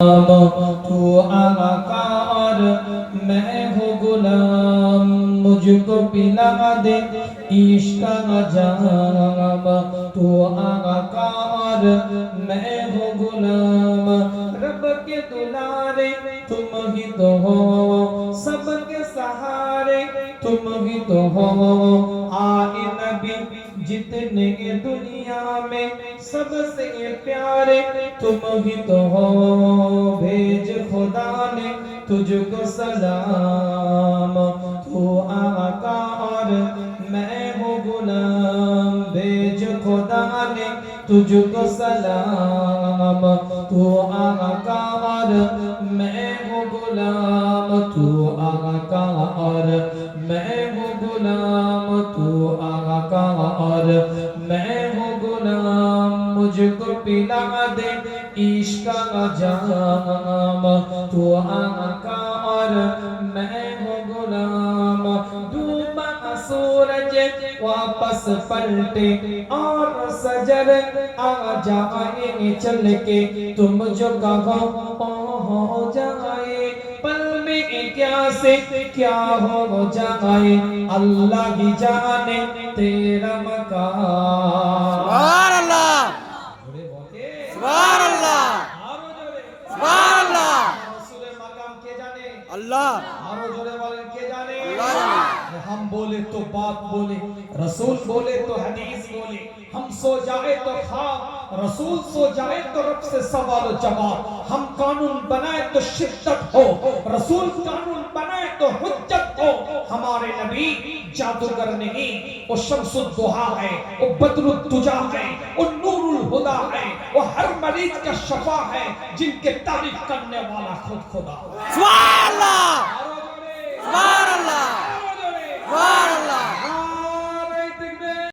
تو آقا اور میں ہوں غلام، مجھ کو پلا دے، عشق کا جام۔ تو آقا اور میں ہوں غلام، رب کے دلارے، تم ہی تو ہو، سب کے سہارے، تم ہی تو ہو۔ آئے نبی جتنے دنیا میں سب سے پیارے، تم ہی تو ہو، بھیج خدا نے تجھ کو سلام۔ تو آقا اور میں ہوں غلام، بھیج خدا نے تجھ کو سلام۔ تو آقا اور میں ہوں غلام، تو آقا اور میں ہوں غلام، مجھ کو پلا دے عشق کا جام۔ تو آقا اور میں ہوں غلام ڈوبا سورج واپس پلٹے اور سجر آ جائے، چل کے تم جو کہو ہو جائے۔ کیا سے کیا ہو جائے اللہ ہی جانے تیرا مکان سبحان اللہ جوڑے بولتے سبحان اللہ آرو جوڑے سبحان اللہ رسول مقام کے جانے اللہ۔ ہم بولے تو بات بولے رسول بولے تو حدیث بولے۔ ہم سو جائے تو خواب رسول سو جائے تو رب سے سوال و جواب۔ ہم قانون بنائے تو شدت ہو رسول قانون بنائے تو حجت ہو۔ ہمارے نبی جادوگر نہیں وہ شمس الدہا ہے وہ بدر الدجا ہے وہ نور الہدا ہے وہ ہر مریض کا شفا ہے جن کے تعریف کرنے والا خود خدا۔ سبحان اللہ